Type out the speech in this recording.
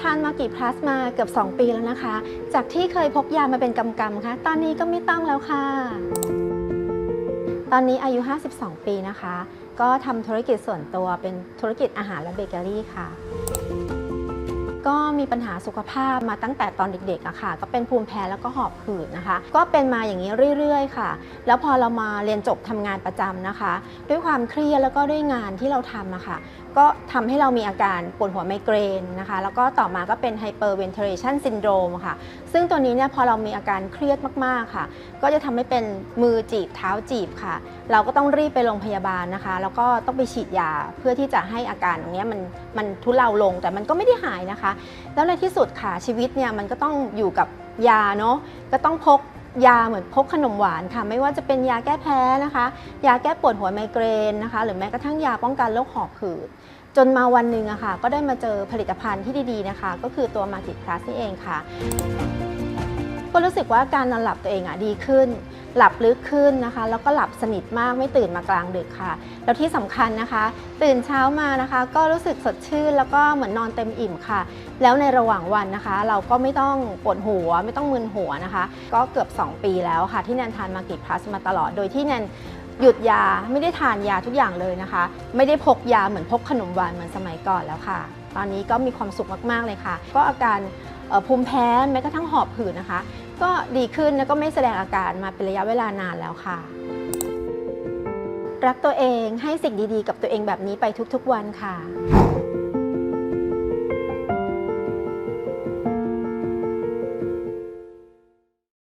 ทานมากี่พลัสมาเกือบ 2 ปีแล้วนะคะ จากที่เคยพกยามาเป็นกำกำค่ะ ตอนนี้ก็ไม่ต้องแล้วค่ะ ตอนนี้อายุ 52 ปีนะคะ ก็ทำธุรกิจส่วนตัวเป็นธุรกิจอาหารและเบเกอรี่ค่ะ ก็มีปัญหาสุขภาพมาตั้งแต่ตอนเด็กๆอะค่ะ ก็เป็นภูมิแพ้แล้วก็หอบหืดนะคะ ก็เป็นมาอย่างนี้เรื่อยๆ ค่ะ แล้วพอเรามาเรียนจบทำงานประจำนะคะ ด้วยความเครียดแล้วก็ด้วยงานที่เราทำอะค่ะ ก็ทำให้เรามีอาการปวดหัวไมเกรนนะคะ แล้วก็ต่อมาก็เป็น hyperventilation syndrome ค่ะ ซึ่งตัวนี้เนี่ยพอเรามีอาการเครียดมากๆค่ะ ก็จะทำให้เป็นมือจีบเท้าจีบค่ะ เราก็ต้องรีบไปโรงพยาบาลนะคะ แล้วก็ต้องไปฉีดยาเพื่อที่จะให้อาการตรงนี้มันมันทุเลาลงแต่มันก็ไม่ได้หายนะคะแล้วในที่สุดค่ะชีวิตเนี่ยมันก็ต้องอยู่กับยาเนาะก็ต้องพกยาเหมือนพกขนมหวานค่ะ ไม่ว่าจะเป็นยาแก้แพ้นะคะ ยาแก้ปวดหัวไมเกรนนะคะ หรือแม้กระทั่งยาป้องกันโรคหอบหืดจนมาวันหนึ่งอะค่ะ ก็ได้มาเจอผลิตภัณฑ์ที่ดีๆนะคะ ก็คือตัวมาติพลัสนี่เองค่ะ ก็รู้สึกว่าการนอนหลับตัวเองอะดีขึ้น หลับลึกขึ้นนะคะ แล้วก็หลับสนิทมากไม่ตื่นมากลางดึกค่ะ แล้วที่สำคัญนะคะ ตื่นเช้ามานะคะ ก็รู้สึกสดชื่น แล้วก็เหมือนนอนเต็มอิ่มค่ะ แล้วในระหว่างวันนะคะ เราก็ไม่ต้องปวดหัว ไม่ต้องมึนหัวนะคะ ก็เกือบ 2 ปีแล้วค่ะ ที่แนนทานมากิพลัสมาตลอด โดยที่แนนหยุดยาไม่ได้ทานยาทุกอย่างเลยนะคะ ไม่ได้พกยาเหมือนพกขนมหวานเหมือนสมัยก่อนแล้วค่ะ ตอนนี้ก็มีความสุขมากๆเลยค่ะ ก็อาการเอ่อภูมิแพ้แม้กระทั่งหอบหืดนะคะ ก็ดีขึ้นแล้วก็ไม่แสดงอาการมาเป็นระยะเวลานานแล้วค่ะ รักตัวเองให้สิ่งดีๆ กับตัวเองแบบนี้ไปทุกๆวันค่ะ